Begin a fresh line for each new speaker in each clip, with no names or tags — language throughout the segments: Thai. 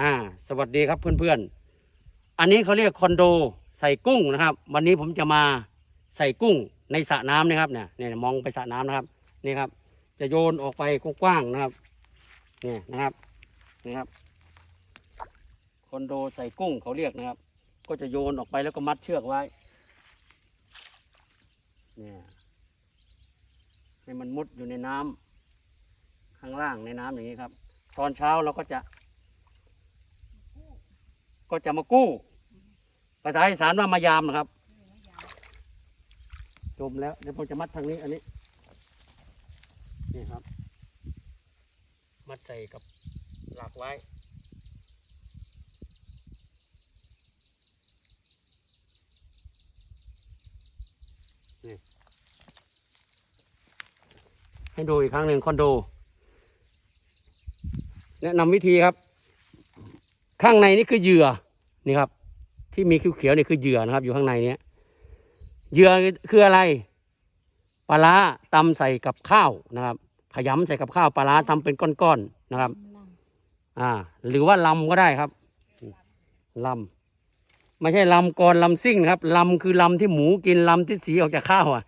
อ่า สวัสดีครับเพื่อนๆ อันนี้เขาเรียกคอนโดใส่กุ้งนะครับ วันนี้ผมจะมาใส่กุ้งในสระน้ำนะครับเนี่ยเนี่ยมองไปสระน้ำนะครับนี่ครับ จะโยนออกไปกว้างๆนะครับเนี่ยนะครับนี่ครับคอนโดใส่กุ้งเขาเรียกนะครับ ก็จะโยนออกไปแล้วก็มัดเชือกไว้เนี่ยให้มันมุดอยู่ในน้ำข้างล่างในน้ำอย่างนี้ครับ ตอนเช้าเราก็จะ ก็จะมากู้ ภาษาอีสานว่ามายามนะครับ จมแล้วเดี๋ยวผมจะมัดทางนี้อันนี้ นี่ครับ มัดใส่กับหลักไว้ให้ดูอีกครั้งหนึ่งคอนโด แนะนำวิธีครับ ข้างในนี่คือเหยื่อนี่ครับ ที่มีเขียวๆนี่คือเหยื่อนะครับ อยู่ข้างในเนี้ยเหยื่อคืออะไรปลาร้าตำใส่กับข้าวนะครับ ขยำใส่กับข้าวปลาร้าทำเป็นก้อนๆนะครับ อ่า หรือว่าลำก็ได้ครับลำไม่ใช่ลำกรลำซิ่งนะครับลำคือลำที่หมูกินลำที่สีออกจากข้าวอะ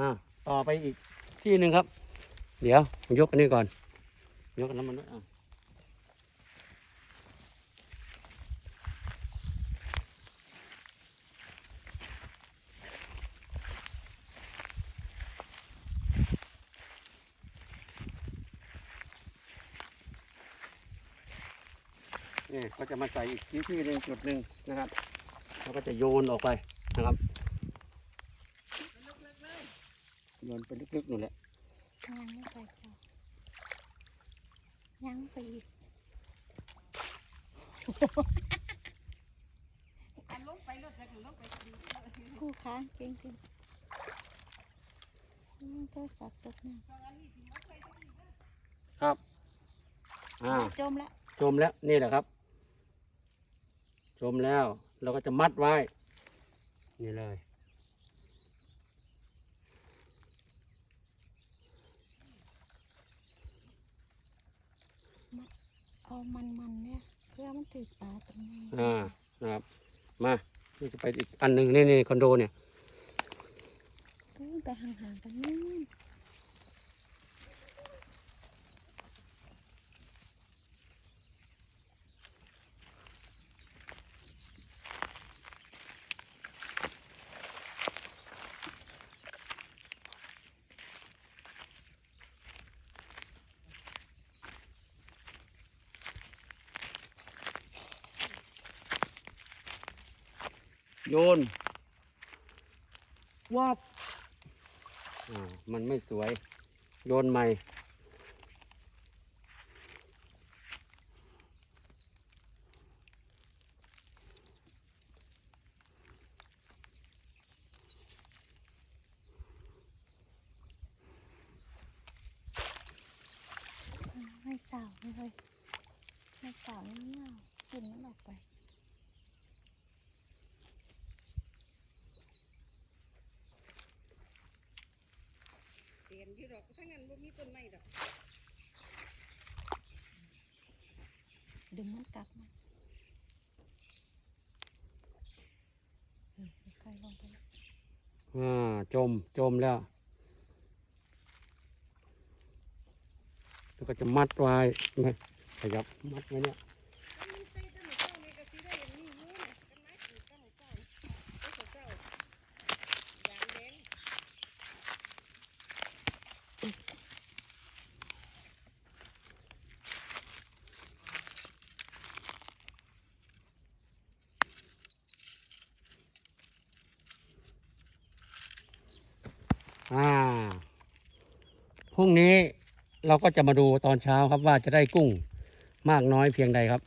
อ่าต่อไปอีกที่หนึ่งครับ เดี๋ยวผมยกอันนี้ก่อน ยกอันนั้นมันด้วยอะ นี่ก็จะมาใส่อีกที่ที่หนึ่งจุดหนึ่งนะครับแล้วก็จะโยนออกไปนะครับโยนไปลึกๆนู่นแหละ
ยังไม่ไปจ้ะยังไปอีก
อันลงไปรถแล้วก็ลงไปดู
คู่ค้างจริงจริงอืมโทรศัพท์ตกน้
ครับอ่าำ
จมละ
จมแล้วนี่แหละครับ จมแล้ว เราก็จะมัดไว้ นี่เลย
เอามันมันๆเนี่ยเพื่อมันติดปลาตรงนี้
อ่านะครับ มานี่จะไปอีกอันหนึ่งนี่นี่คอนโดเนี่ย
อืมไปห่างๆกันนี่
โยนวับอ่ามันไม่สวย โยนใหม่
ไม่สาวไม่เลยไม่สาวนี่เงากินมันออกไป
เตียนอยู่ ดอกทั้งนั้นบ่มีต้นไม้ดอก
ดึงมันกลับมาเออค่อยๆลงไปละ
อ่าจมจมแล้วแล้วก็จะมัดไว้นะขยับมัดไว้เนี่ย
มันใส่ต้นไม้เจ้านี่ก็สิได้อย่างนี้อยู่นะต้นไม้ปลูกต้นไม้เจ้าต้นไม้เจ้ายางแดง
อ่าพรุ่งนี้เราก็จะมาดูตอนเช้าครับว่าจะได้กุ้งมากน้อยเพียงใดครับ